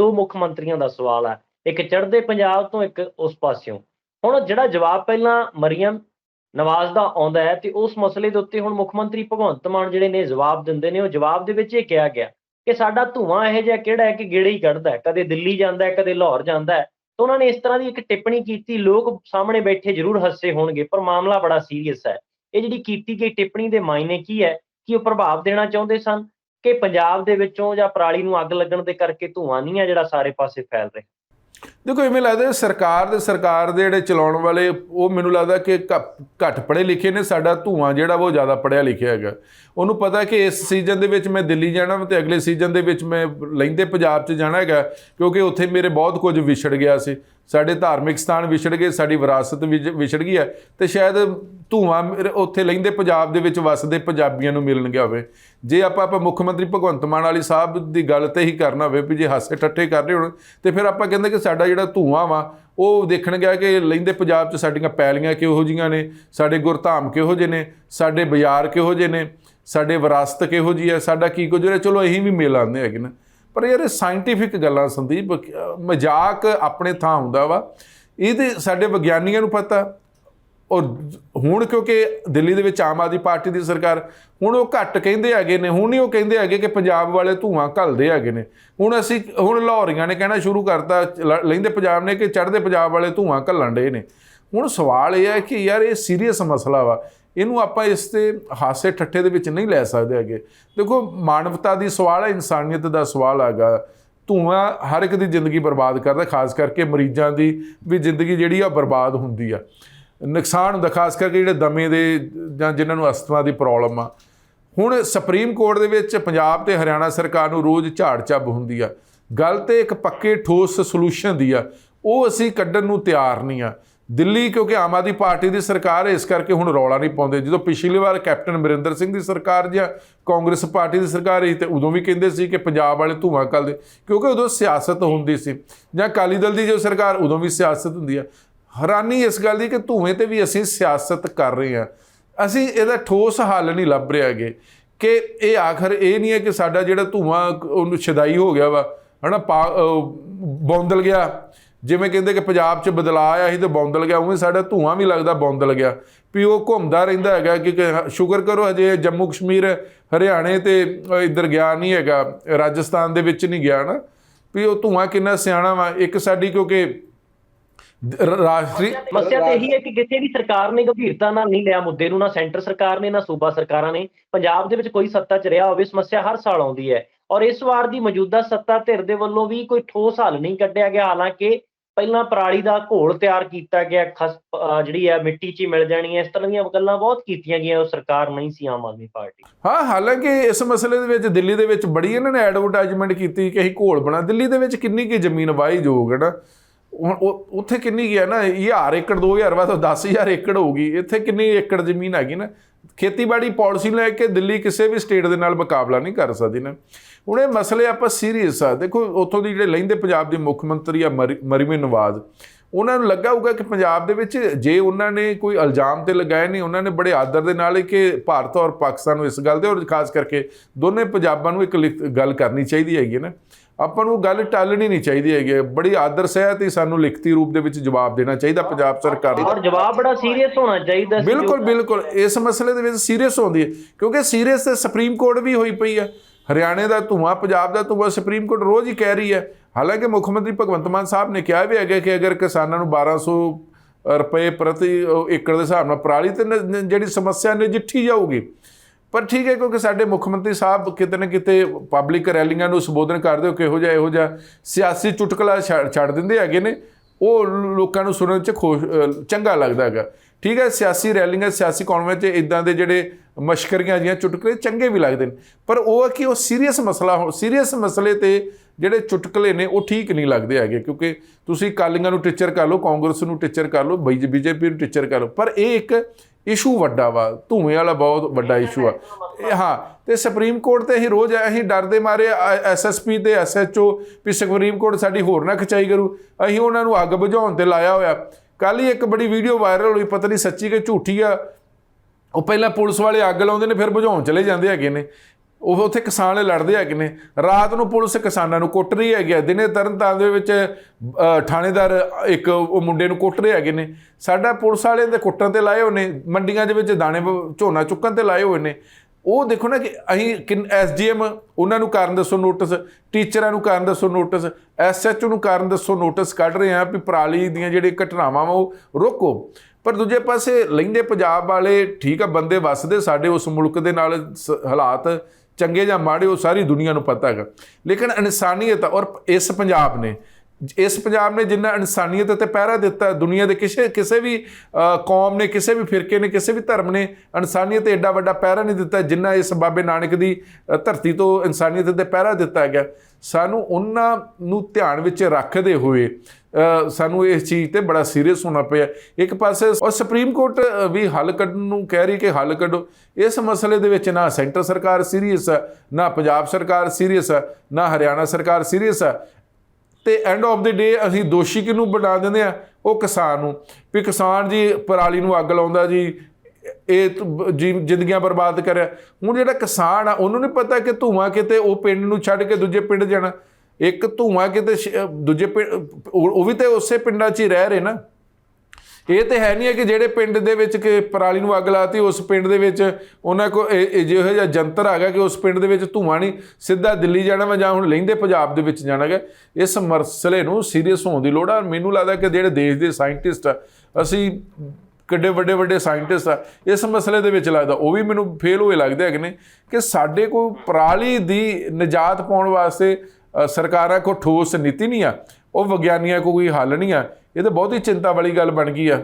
ਦੋ ਮੁੱਖ ਮੰਤਰੀਆਂ ਦਾ ਸਵਾਲ ਹੈ। ਇੱਕ ਚੜ੍ਹਦੇ ਪੰਜਾਬ ਤੋਂ, ਇੱਕ ਉਸ ਪਾਸਿਓਂ। ਹੁਣ ਜਿਹੜਾ ਜਵਾਬ ਪਹਿਲਾਂ ਮਰੀਮ ਨਵਾਜ਼ ਦਾ ਆਉਂਦਾ ਹੈ ਤੇ ਉਸ ਮਸਲੇ ਦੇ ਉੱਤੇ ਹੁਣ ਮੁੱਖ ਮੰਤਰੀ ਭਗਵੰਤ ਮਾਨ ਜਿਹੜੇ ਨੇ ਜਵਾਬ ਦਿੰਦੇ ਨੇ, ਉਹ ਜਵਾਬ ਦੇ ਵਿੱਚ ਇਹ ਕਿਹਾ ਗਿਆ ਕਿ ਸਾਡਾ ਧੂਆਂ ਇਹੋ ਜਿਹਾ ਕਿਹੜਾ ਹੈ ਕਿ ਗੇੜੇ ਹੀ ਕੱਢਦਾ ਹੈ। ਕਦੇ ਦਿੱਲੀ ਜਾਂਦਾ ਹੈ, ਕਦੇ ਲਾਹੌਰ ਜਾਂਦਾ ਹੈ। ਤਾਂ ਉਹਨਾਂ ਨੇ ਇਸ ਤਰ੍ਹਾਂ ਦੀ ਇੱਕ ਟਿੱਪਣੀ ਕੀਤੀ, ਲੋਕ ਸਾਹਮਣੇ ਬੈਠੇ ਜ਼ਰੂਰ ਹੱਸੇ ਹੋਣਗੇ, ਪਰ ਮਾਮਲਾ ਬੜਾ ਸੀਰੀਅਸ ਹੈ। ਇਹ ਜਿਹੜੀ ਕੀਤੀ ਗਈ ਟਿੱਪਣੀ ਦੇ ਮਾਇਨੇ ਕੀ ਹੈ? ਕਿ ਉਹ ਪ੍ਰਭਾਵ ਦੇਣਾ ਚਾਹੁੰਦੇ ਸਨ? ਕਿ ਪੰਜਾਬ ਦੇ ਵਿੱਚੋਂ ਜਾਂ ਪਰਾਲੀ ਨੂੰ ਅੱਗ ਲੱਗਣ ਦੇ ਕਰਕੇ ਧੂਆਂ ਨਹੀਂ ਹੈ ਜਿਹੜਾ ਸਾਰੇ ਪਾਸੇ ਫੈਲ ਰਿਹਾ? ਦੇਖੋ, ਇਵੇਂ ਲੱਗਦਾ ਸਰਕਾਰ ਦੇ ਸਰਕਾਰ ਦੇ ਜਿਹੜੇ ਚਲਾਉਣ ਵਾਲੇ, ਉਹ ਮੈਨੂੰ ਲੱਗਦਾ ਕਿ ਘ- ਘੱਟ ਪੜ੍ਹੇ ਲਿਖੇ ਨੇ, ਸਾਡਾ ਧੂਆਂ ਜਿਹੜਾ ਵਾ ਉਹ ਜ਼ਿਆਦਾ ਪੜਿਆ ਲਿਖਿਆ ਹੈਗਾ। ਉਹਨੂੰ ਪਤਾ ਕਿ ਇਸ ਸੀਜ਼ਨ ਦੇ ਵਿੱਚ ਮੈਂ ਦਿੱਲੀ ਜਾਣਾ ਵਾ ਤੇ ਅਗਲੇ ਸੀਜ਼ਨ ਦੇ ਵਿੱਚ ਮੈਂ ਲਹਿੰਦੇ ਪੰਜਾਬ 'ਚ ਜਾਣਾ ਹੈਗਾ, ਕਿਉਂਕਿ ਉੱਥੇ ਮੇਰੇ ਬਹੁਤ ਕੁਝ ਵਿਛੜ ਗਿਆ ਸੀ। ਸਾਡੇ ਧਾਰਮਿਕ ਸਥਾਨ ਵਿਛੜ ਗਏ, ਸਾਡੀ ਵਿਰਾਸਤ ਵਿਜ- ਵਿਛੜ ਗਈ ਹੈ ਤੇ ਸ਼ਾਇਦ ਧੂਆਂ ਉੱਥੇ ਲਹਿੰਦੇ ਪੰਜਾਬ ਦੇ ਵਿੱਚ ਵਸਦੇ ਪੰਜਾਬੀਆਂ ਨੂੰ ਮਿਲਣ ਗਿਆ ਹੋਵੇ। ਜੇ ਆਪਾਂ ਆਪਾਂ ਮੁੱਖ ਮੰਤਰੀ ਭਗਵੰਤ ਮਾਨ ਵਾਲੀ ਸਾਹਿਬ ਦੀ ਗੱਲ ਤੇ ਹੀ ਕਰਨਾ ਹੋਵੇ ਵੀ ਜੇ ਹਾਸੇ ਠੱਠੇ ਕਰ ਰਹੇ ਹੋਣ, ਤੇ ਫਿਰ ਆਪਾਂ ਕਹਿੰਦੇ ਕਿ ਸਾਡਾ ਜਿਹੜਾ ਧੂਆਂ ਵਾ, ਉਹ ਦੇਖਣ ਗਿਆ ਕਿ ਲਹਿੰਦੇ ਪੰਜਾਬ 'ਚ ਸਾਡੀਆਂ ਪੈਲੀਆਂ ਕਿਹੋ ਜੀਆਂ ਨੇ, ਸਾਡੇ ਗੁਰਧਾਮ ਕਿਹੋ ਜਿਹੇ ਨੇ, ਸਾਡੇ ਬਾਜ਼ਾਰ ਕਿਹੋ ਜਿਹੇ ਨੇ, ਸਾਡੇ ਵਿਰਾਸਤ ਕਿਹੋ ਜੀ ਹੈ, ਸਾਡਾ ਕੀ ਕੁਝ ਰਿਹਾ, ਚਲੋ ਅਸੀਂ ਵੀ ਮਿਲ ਆਉਂਦੇ ਹੈਗੇ ਨਾ। ਪਰ ਯਾਰ ਇਹ ਸਾਇੰਟੀਫਿਕ ਗੱਲਾਂ ਸੰਦੀਪ ਅਹ ਮਜ਼ਾਕ ਆਪਣੇ ਥਾਂ ਹੁੰਦਾ ਵਾ। ਇਹਦੇ ਸਾਡੇ ਵਿਗਿਆਨੀਆਂ ਨੂੰ ਪਤਾ। ਔਰ ਹੁਣ ਕਿਉਂਕਿ ਦਿੱਲੀ ਦੇ ਵਿੱਚ ਆਮ ਆਦਮੀ ਪਾਰਟੀ ਦੀ ਸਰਕਾਰ, ਹੁਣ ਉਹ ਘੱਟ ਕਹਿੰਦੇ ਹੈਗੇ ਨੇ। ਹੁਣ ਹੀ ਉਹ ਕਹਿੰਦੇ ਹੈਗੇ ਕਿ ਪੰਜਾਬ ਵਾਲੇ ਧੂਆਂ ਘੱਲਦੇ ਹੈਗੇ ਨੇ। ਹੁਣ ਅਸੀਂ, ਹੁਣ ਲਾਹੌਰੀਆਂ ਨੇ ਕਹਿਣਾ ਸ਼ੁਰੂ ਕਰਤਾ, ਲ- ਲਹਿੰਦੇ ਪੰਜਾਬ ਨੇ ਕਿ ਚੜ੍ਹਦੇ ਪੰਜਾਬ ਵਾਲੇ ਧੂਆਂ ਘੱਲਣ ਡੇ ਨੇ। ਹੁਣ ਸਵਾਲ ਇਹ ਹੈ ਕਿ ਯਾਰ ਇਹ ਸੀਰੀਅਸ ਮਸਲਾ ਵਾ। ਇਹਨੂੰ ਆਪਾਂ ਇਸ ਤੇ ਹਾਸੇ ਠੱਠੇ ਦੇ ਵਿੱਚ ਨਹੀਂ ਲੈ ਸਕਦੇ ਹੈਗੇ। ਦੇਖੋ, ਮਾਨਵਤਾ ਦੀ ਸਵਾਲ ਹੈ, ਇਨਸਾਨੀਅਤ ਦਾ ਸਵਾਲ ਹੈਗਾ। ਧੂਆਂ ਹਰ ਇੱਕ ਦੀ ਜ਼ਿੰਦਗੀ ਬਰਬਾਦ ਕਰਦਾ, ਖਾਸ ਕਰਕੇ ਮਰੀਜ਼ਾਂ ਦੀ ਵੀ ਜ਼ਿੰਦਗੀ ਜਿਹੜੀ ਆ ਬਰਬਾਦ ਹੁੰਦੀ ਆ। ਨੁਕਸਾਨ ਹੁੰਦਾ, ਖਾਸ ਕਰਕੇ ਜਿਹੜੇ ਦਮੇ ਦੇ ਜਾਂ ਜਿਨ੍ਹਾਂ ਨੂੰ ਅਸਥਮਾ ਦੀ ਪ੍ਰੋਬਲਮ ਆ। ਹੁਣ ਸੁਪਰੀਮ ਕੋਰਟ ਦੇ ਵਿੱਚ ਪੰਜਾਬ ਤੇ ਹਰਿਆਣਾ ਸਰਕਾਰ ਨੂੰ ਰੋਜ਼ ਝਾੜ ਝੱਬ ਹੁੰਦੀ ਆ। ਗੱਲ ਤੇ ਇੱਕ ਪੱਕੇ ਠੋਸ ਸੋਲੂਸ਼ਨ ਦੀ ਆ। ਉਹ ਅਸੀਂ ਕੱਢਣ ਨੂੰ ਤਿਆਰ ਨਹੀਂ ਆ। ਦਿੱਲੀ, ਕਿਉਂਕਿ ਆਮ ਆਦਮੀ ਪਾਰਟੀ ਦੀ ਸਰਕਾਰ ਹੈ, ਇਸ ਕਰਕੇ ਹੁਣ ਰੌਲਾ ਨਹੀਂ ਪਾਉਂਦੇ। ਜਦੋਂ ਪਿਛਲੀ ਵਾਰ ਕੈਪਟਨ ਅਮਰਿੰਦਰ ਸਿੰਘ ਦੀ ਸਰਕਾਰ ਜਾਂ ਕਾਂਗਰਸ ਪਾਰਟੀ ਦੀ ਸਰਕਾਰ ਰਹੀ, ਤੇ ਉਦੋਂ ਵੀ ਕਹਿੰਦੇ ਸੀ ਕਿ ਪੰਜਾਬ ਵਾਲੇ ਧੂਆਂ ਕੱਲਦੇ ਕਿਉਂਕਿ ਉਦੋਂ ਸਿਆਸਤ ਹੁੰਦੀ ਸੀ। ਜਾਂ ਅਕਾਲੀ ਦਲ ਦੀ ਜੋ ਸਰਕਾਰ, ਉਦੋਂ ਵੀ ਸਿਆਸਤ ਹੁੰਦੀ ਆ। ਹੈਰਾਨੀ ਇਸ ਗੱਲ ਦੀ ਕਿ ਧੂਏ ਤੇ ਵੀ ਅਸੀਂ ਸਿਆਸਤ ਕਰ ਰਹੇ ਹਾਂ। ਅਸੀਂ ਇਹਦਾ ਠੋਸ ਹੱਲ ਨਹੀਂ ਲੱਭ ਰਹੇ ਹੈਗੇ ਕਿ ਇਹ ਆਖਰ ਇਹ ਨਹੀਂ ਹੈ ਕਿ ਸਾਡਾ ਜਿਹੜਾ ਧੂਆਂ, ਉਹਨੂੰ ਛਦਾਈ ਹੋ ਗਿਆ ਵਾ। ਹਨਾ, ਪਾ- ਅਹ ਬੌਂਦਲ ਗਿਆ। ਜਿਵੇਂ ਕਹਿੰਦੇ ਕਿ ਪੰਜਾਬ 'ਚ ਬਦਲਾਅ ਆਇਆ ਸੀ ਤੇ ਬੌਂਦਲ ਗਿਆ, ਉਵੇਂ ਸਾਡਾ ਧੂਆਂ ਵੀ ਲੱਗਦਾ ਬੌਂਦਲ ਗਿਆ। ਵੀ ਉਹ ਘੁੰਮਦਾ ਰਹਿੰਦਾ ਹੈਗਾ ਕਿ ਸ਼ੁਕਰ ਕਰੋ ਹਜੇ ਜੰਮੂ ਕਸ਼ਮੀਰ, ਹਰਿਆਣੇ ਤੇ ਇੱਧਰ ਗਿਆ ਨਹੀਂ ਹੈਗਾ, ਰਾਜਸਥਾਨ ਦੇ ਵਿੱਚ ਨਹੀਂ ਗਿਆ ਨਾ। ਵੀ ਉਹ ਧੂਆਂ ਕਿੰਨਾ ਸਿਆਣਾ ਵਾ, ਇੱਕ ਸਾਡੀ ਕਿਉਂਕਿ ਰਾਸ਼ਟਰੀ ਸਮੱਸਿਆ ਤੇ ਇਹੀ ਹੈ ਕਿ ਕਿਸੇ ਵੀ ਸਰਕਾਰ ਨੇ ਗੰਭੀਰਤਾ ਨਾਲ ਨਹੀਂ ਲਿਆ ਮੁੱਦੇ ਨੂੰ, ਨਾ ਸੈਂਟਰ ਸਰਕਾਰ ਨੇ, ਨਾ ਸੂਬਾ ਸਰਕਾਰਾਂ ਨੇ, ਪੰਜਾਬ ਦੇ ਵਿੱਚ ਕੋਈ ਸੱਤਾ 'ਚ ਰਿਹਾ ਹੋਵੇ, ਸਮੱਸਿਆ ਹਰ ਸਾਲ ਆਉਂਦੀ ਹੈ। ਔਰ ਇਸ ਵਾਰ ਦੀ ਮੌਜੂਦਾ ਸੱਤਾ ਧਿਰ ਦੇ ਵੱਲੋਂ ਵੀ ਕੋਈ ਠੋਸ ਹੱਲ ਨਹੀਂ ਕੱਢਿਆ ਗਿਆ, ਹਾਲਾਂਕਿ ਪਹਿਲਾਂ ਪਰਾਲੀ ਦਾ ਘੋਲ ਤਿਆਰ ਕੀਤਾ ਗਿਆ, ਖਸ ਜਿਹੜੀ ਹੈ ਮਿੱਟੀ 'ਚ ਹੀ ਮਿਲ ਜਾਣੀ ਹੈ। ਇਸ ਤਰ੍ਹਾਂ ਦੀਆਂ ਗੱਲਾਂ ਬਹੁਤ ਕੀਤੀਆਂ ਗਈਆਂ, ਉਹ ਸਰਕਾਰ ਨਹੀਂ ਸੀ, ਆਮ ਆਦਮੀ ਪਾਰਟੀ। ਹਾਂ, ਹਾਲਾਂਕਿ ਇਸ ਮਸਲੇ ਦੇ ਵਿੱਚ ਦਿੱਲੀ ਦੇ ਵਿੱਚ ਬੜੀ ਇਹਨਾਂ ਨੇ ਐਡਵਰਟਾਈਜ਼ਮੈਂਟ ਕੀਤੀ ਕਿ ਅਸੀਂ ਘੋਲ ਬਣਾ। ਦਿੱਲੀ ਦੇ ਵਿੱਚ ਕਿੰਨੀ ਕੀ ਜ਼ਮੀਨ ਵਾਹਿਜੋਗ ਹੈ ਨਾ? ਹੁਣ ਉਹ- ਉੱਥੇ ਕਿੰਨੀ ਕੀ ਹੈ ਨਾ, ਹਜ਼ਾਰ ਏਕੜ 2000 ਵਾ ਤਾਂ 10000 ਏਕੜ ਹੋਊਗੀ। ਇੱਥੇ ਕਿੰਨੀ ਏਕੜ ਜ਼ਮੀਨ ਹੈਗੀ ਨਾ। ਖੇਤੀਬਾੜੀ ਪਾਲਿਸੀ ਲੈ ਕੇ ਦਿੱਲੀ ਕਿਸੇ ਵੀ ਸਟੇਟ ਦੇ ਨਾਲ ਮੁਕਾਬਲਾ ਨਹੀਂ ਕਰ ਸਕਦੀ ਨਾ। ਹੁਣ ਇਹ ਮਸਲੇ ਆਪਾਂ ਸੀਰੀਅਸ ਆ। ਦੇਖੋ, ਉੱਥੋਂ ਦੀ ਜਿਹੜੇ ਲੈਂਦੇ ਪੰਜਾਬ ਦੇ ਮੁੱਖ ਮੰਤਰੀ ਆ, ਮਰੀ- ਮਰੀਮ ਨਵਾਜ਼, ਉਹਨਾਂ ਨੂੰ ਲੱਗਾ ਹੋਊਗਾ ਕਿ ਪੰਜਾਬ ਦੇ ਵਿੱਚ ਜੇ ਉਹਨਾਂ ਨੇ ਕੋਈ ਇਲਜ਼ਾਮ ਤੇ ਲਗਾਏ ਨਹੀਂ, ਉਹਨਾਂ ਨੇ ਬੜੇ ਆਦਰ ਦੇ ਨਾਲ ਕਿ ਭਾਰਤ ਔਰ ਪਾਕਿਸਤਾਨ ਨੂੰ ਇਸ ਗੱਲ ਦੇ ਔਰ ਖਾਸ ਕਰਕੇ ਦੋਨੇ ਪੰਜਾਬਾਂ ਨੂੰ ਇੱਕ ਲਿਖ- ਗੱਲ ਕਰਨੀ ਚਾਹੀਦੀ ਹੈਗੀ ਨਾ। ਆਪਾਂ ਨੂੰ ਗੱਲ ਟਾਲਣੀ ਨਹੀਂ ਚਾਹੀਦੀ ਹੈਗੀ। ਬੜੀ ਆਦਰ ਸਹਿਤ ਹੀ ਸਾਨੂੰ ਲਿਖਤੀ ਰੂਪ ਦੇ ਵਿੱਚ ਜਵਾਬ ਦੇਣਾ ਚਾਹੀਦਾ ਪੰਜਾਬ ਸਰਕਾਰ ਨੂੰ ਔਰ ਜਵਾਬ ਬੜਾ ਸੀਰੀਅਸ ਹੋਣਾ ਚਾਹੀਦਾ ਬਿਲਕੁਲ ਬਿਲਕੁਲ। ਇਸ ਮਸਲੇ ਦੇ ਵਿੱਚ ਸੀਰੀਅਸ ਹੁੰਦੀ ਹੈ। ਕਿਉਂਕਿ ਸੀਰੀਅਸ ਤੇ ਸੁਪਰੀਮ ਕੋਰਟ ਵੀ ਹੋਈ ਪਈ ਹੈ। ਹਰਿਆਣੇ ਦਾ ਧੂਆਂ ਪੰਜਾਬ ਦਾ ਧੂਆਂ ਸੁਪਰੀਮ ਕੋਰਟ ਰੋਜ਼ ਹੀ ਕਹਿ ਰਹੀ ਹੈ। ਹਾਲਾਂਕਿ ਮੁੱਖ ਮੰਤਰੀ ਭਗਵੰਤ ਮਾਨ ਸਾਹਿਬ ਨੇ ਕਿਹਾ ਵੀ ਹੈਗਾ ਕਿ ਅਗਰ ਕਿਸਾਨਾਂ ਨੂੰ 1200 ਰੁਪਏ ਪ੍ਰਤੀ ਏਕੜ ਦੇ ਹਿਸਾਬ ਨਾਲ ਪਰਾਲੀ ਤੇ ਜਿਹੜੀ ਸਮੱਸਿਆ ਨਜਿੱਠੀ ਜਾਊਗੀ ਪਰ ਠੀਕ ਹੈ, ਕਿਉਂਕਿ ਸਾਡੇ ਮੁੱਖ ਮੰਤਰੀ ਸਾਹਿਬ ਕਿਤੇ ਨਾ ਕਿਤੇ ਪਬਲਿਕ ਰੈਲੀਆਂ ਨੂੰ ਸੰਬੋਧਨ ਕਰਦੇ ਹੋ, ਕਿਹੋ ਜਿਹਾ, ਇਹੋ ਜਿਹਾ ਸਿਆਸੀ ਚੁਟਕਲਾ ਛੱਡ ਛੱਡ ਦਿੰਦੇ ਹੈਗੇ ਨੇ, ਉਹ ਲੋਕਾਂ ਨੂੰ ਸੁਣਨ 'ਚ ਖੁਸ਼ ਚੰਗਾ ਲੱਗਦਾ ਹੈਗਾ। ਠੀਕ ਹੈ, ਸਿਆਸੀ ਰੈਲੀਆਂ, ਸਿਆਸੀ ਕੌਨਵੇਂ 'ਚ ਇਦਾਂ ਦੇ ਜਿਹੜੇ ਮਸ਼ਕਰੀਆਂ ਜੀਆਂ ਚੁਟਕਲੇ ਚੰਗੇ ਵੀ ਲੱਗਦੇ ਨੇ, ਪਰ ਉਹ ਹੈ ਕਿ ਉਹ ਸੀਰੀਅਸ ਮਸਲਾ ਹੋ ਸੀਰੀਅਸ ਮਸਲੇ ਤੇ ਜਿਹੜੇ ਚੁਟਕਲੇ ਨੇ, ਉਹ ਠੀਕ ਨਹੀਂ ਲੱਗਦੇ ਹੈਗੇ, ਕਿਉਂਕਿ ਤੁਸੀਂ ਕਾਲੀਆਂ ਨੂੰ ਟੀਚਰ ਕਰ ਲਓ, ਕਾਂਗਰਸ ਨੂੰ ਟੀਚਰ ਕਰ ਲਓ ਬੀਜੇਪੀ ਨੂੰ ਟੀਚਰ ਕਰ ਲਓ, ਪਰ ਇਹ ਇੱਕ ਇਸ਼ੂ ਵੱਡਾ ਵਾ ਧੂਏ ਵਾਲਾ ਬਹੁਤ ਵੱਡਾ ਇਸ਼ੂ ਆ। ਇਹ ਹਾਂ ਤੇ ਸੁਪਰੀਮ ਕੋਰਟ ਤੇ ਅਸੀਂ ਰੋਜ਼ ਅਸੀਂ ਡਰਦੇ ਮਾਰੇ ਐਸਐਸਪੀ ਤੇ ਐਸਐਚਓ ਵੀ ਸੁਪਰੀਮ ਕੋਰਟ ਸਾਡੀ ਹੋਰ ਨਾ ਖਚਾਈ ਕਰੂ। ਅਸੀਂ ਉਹਨਾਂ ਨੂੰ ਅੱਗ ਬੁਝਾਉਣ ਤੇ ਲਾਇਆ ਹੋਇਆ। ਕੱਲ ਹੀ ਇੱਕ ਬੜੀ ਵੀਡੀਓ ਵਾਇਰਲ ਹੋਈ ਪਤਾ ਨਹੀਂ ਸੱਚੀ ਕਿ ਝੂਠੀ ਆ। ਉਹ ਪਹਿਲਾਂ ਪੁਲਿਸ ਵਾਲੇ ਅੱਗ ਲਾਉਂਦੇ ਨੇ ਫਿਰ ਬੁਝਾਉਣ ਚਲੇ ਜਾਂਦੇ ਹੈਗੇ ਨੇ। ਉਹ ਉੱਥੇ ਕਿਸਾਨ ਲੜਦੇ ਹੈਗੇ ਨੇ। ਰਾਤ ਨੂੰ ਪੁਲਿਸ ਕਿਸਾਨਾਂ ਨੂੰ ਕੁੱਟ ਰਹੀ ਹੈਗੀ ਹੈ। ਦਿਨੇ ਤਰਨਤਾਰਨ ਦੇ ਵਿੱਚ ਥਾਣੇਦਾਰ ਇੱਕ ਉਹ ਮੁੰਡੇ ਨੂੰ ਕੁੱਟ ਰਹੇ ਹੈਗੇ ਨੇ। ਸਾਡਾ ਪੁਲਿਸ ਵਾਲਿਆਂ ਦੇ ਕੁੱਟਣ ਤੇ ਲਾਏ ਹੋਏ ਨੇ। ਮੰਡੀਆਂ ਦੇ ਵਿੱਚ ਦਾਣੇ ਬ- ਝੋਨਾ ਚੁੱਕਣ ਤੇ ਲਾਏ ਹੋਏ ਨੇ। ਉਹ ਦੇਖੋ ਨਾ ਕਿ ਅਸੀਂ ਕਿੰਨ ਐਸਡੀਐਮ ਉਹਨਾਂ ਨੂੰ ਕਾਰਨ ਦੱਸੋ ਨੋਟਿਸ, ਟੀਚਰਾਂ ਨੂੰ ਕਾਰਨ ਦੱਸੋ ਨੋਟਿਸ ਐਸਐਚਓ ਨੂੰ ਕਾਰਨ ਦੱਸੋ ਨੋਟਿਸ ਕੱਢ ਰਹੇ ਆ ਵੀ ਪਰਾਲੀ ਦੀਆਂ ਜਿਹੜੀ ਘਟਨਾਵਾਂ ਵਾ ਉਹ ਰੋਕੋ। ਪਰ ਦੂਜੇ ਪਾਸੇ ਲੈਂਦੇ ਪੰਜਾਬ ਵਾਲੇ ਠੀਕ ਆ, ਬੰਦੇ ਵੱਸਦੇ ਸਾਡੇ ਉਸ ਮੁਲਕ ਦੇ ਨਾਲ ਸ- ਹਾਲਾਤ ਚੰਗੇ ਜਾਂ ਮਾੜੇ, ਉਹ ਸਾਰੀ ਦੁਨੀਆ ਨੂੰ ਪਤਾ ਹੈਗਾ। ਲੇਕਿਨ ਇਨਸਾਨੀਅਤ ਔਰ ਇਸ ਪੰਜਾਬ ਨੇ, ਇਸ ਪੰਜਾਬ ਨੇ ਜਿੰਨਾ ਇਨਸਾਨੀਅਤ ਤੇ ਪਹਿਰਾ ਦਿੱਤਾ, ਦੁਨੀਆ ਦੇ ਕਿਸੇ ਕਿਸੇ ਵੀ ਕੌਮ ਨੇ, ਕਿਸੇ ਵੀ ਫਿਰਕੇ ਨੇ, ਕਿਸੇ ਵੀ ਧਰਮ ਨੇ, ਇਨਸਾਨੀਅਤ ਤੇ ਐਡਾ ਵੱਡਾ ਪਹਿਰਾ ਨਹੀਂ ਦਿੱਤਾ, ਜਿੰਨਾ ਇਸ ਬਾਬੇ ਨਾਨਕ ਦੀ ਧਰਤੀ ਤੋਂ ਇਨਸਾਨੀਅਤ ਤੇ ਪਹਿਰਾ ਦਿੱਤਾ ਗਿਆ। ਸਾਨੂੰ ਉਹਨਾਂ ਨੂੰ ਧਿਆਨ ਵਿੱਚ ਰੱਖਦੇ ਹੋਏ ਸਾਨੂੰ ਇਸ ਚੀਜ਼ ਤੇ ਬੜਾ ਸੀਰੀਅਸ ਹੋਣਾ ਪਿਆ। ਇੱਕ ਪਾਸੇ ਔਰ ਸੁਪਰੀਮ ਕੋਰਟ ਵੀ ਹੱਲ ਕੱਢਣ ਨੂੰ ਕਹਿ ਰਹੀ ਕਿ ਹੱਲ ਕੱਢੋ। ਇਸ ਮਸਲੇ ਦੇ ਵਿੱਚ ਨਾ ਸੈਂਟਰ ਸਰਕਾਰ ਸੀਰੀਅਸ ਹੈ ਨਾ ਪੰਜਾਬ ਸਰਕਾਰ ਸੀਰੀਅਸ ਹੈ ਨਾ ਹਰਿਆਣਾ ਸਰਕਾਰ ਸੀਰੀਅਸ ਹੈ ਤੇ ਐਂਡ ਆਫ ਦੀ ਡੇ ਅਸੀਂ ਦੋਸ਼ੀ ਕਿਹਨੂੰ ਬਣਾ ਦਿੰਦੇ ਆ? ਉਹ ਕਿਸਾਨ ਨੂੰ। ਵੀ ਕਿਸਾਨ ਜੀ ਪਰਾਲੀ ਨੂੰ ਅੱਗ ਲਾਉਂਦਾ ਜੀ, ਇਹ ਜ਼ਿੰਦਗੀਆਂ ਬਰਬਾਦ ਕਰਿਆ। ਹੁਣ ਜਿਹੜਾ ਕਿਸਾਨ ਆ, ਉਹਨੂੰ ਨਹੀਂ ਪਤਾ ਕਿ ਧੂਆਂ ਕਿਤੇ ਉਹ ਪਿੰਡ ਨੂੰ ਛੱਡ ਕੇ ਦੂਜੇ ਪਿੰਡ ਜਾਣਾ। ਇੱਕ ਧੂਆਂ ਕਿਤੇ ਦੂਜੇ ਪਿੰਡ ਉਹ ਵੀ ਤੇ ਉਸੇ ਪਿੰਡਾਂ 'ਚ ਹੀ ਰਹਿ ਰਹੇ ਨਾ। ਇਹ ਤੇ ਹੈ ਨਹੀਂ ਹੈ ਕਿ ਜਿਹੜੇ ਪਿੰਡ ਦੇ ਵਿੱਚ ਕਿ ਪਰਾਲੀ ਨੂੰ ਅੱਗ ਲਾਤੀ, ਉਸ ਪਿੰਡ ਦੇ ਵਿੱਚ ਉਹਨਾਂ ਕੋ ਜਿਹੋ ਜਿਹਾ ਜੰਤਰ ਆ ਗਿਆ ਕਿ ਉਸ ਪਿੰਡ ਦੇ ਵਿੱਚ ਧੂਆਂ ਨਹੀਂ ਸਿੱਧਾ ਦਿੱਲੀ ਜਾਣਾ ਵਾ ਜਾਂ ਹੁਣ ਲਹਿੰਦੇ ਪੰਜਾਬ ਦੇ ਵਿੱਚ ਜਾਣਾ ਗਾ। ਇਸ ਮਸਲੇ ਨੂੰ ਸੀਰੀਅਸ ਹੋਣ ਦੀ ਲੋੜ ਆ। ਮੈਨੂੰ ਲੱਗਦਾ ਕਿ ਜਿਹੜੇ ਦੇਸ਼ ਦੇ ਸਾਇੰਟਿਸਟ ਆ, ਅਸੀਂ ਕਿੱਡੇ ਵੱਡੇ ਵੱਡੇ ਸਾਇੰਟਿਸਟ ਆ, ਇਸ ਮਸਲੇ ਦੇ ਵਿੱਚ ਲੱਗਦਾ। ਉਹ ਵੀ ਮੈਨੂੰ ਫੇਲ ਹੋਏ ਲੱਗਦੇ ਹੈਗੇ ਨੇ ਕਿ ਸਾਡੇ ਕੋਲ ਪਰਾਲੀ ਦੀ ਨਿਜਾਤ ਪਾਉਣ ਵਾਸਤੇ ਸਰਕਾਰਾਂ ਕੋ ਠੋਸ ਨੀਤੀ ਨਹੀਂ ਆ, ਉਹ ਵਿਗਿਆਨੀਆਂ ਕੋ ਕੋਈ ਹੱਲ ਨਹੀਂ ਆ। ਇਹ ਤਾਂ ਬਹੁਤ ਹੀ ਚਿੰਤਾ ਵਾਲੀ ਗੱਲ ਬਣ ਗਈ ਆ।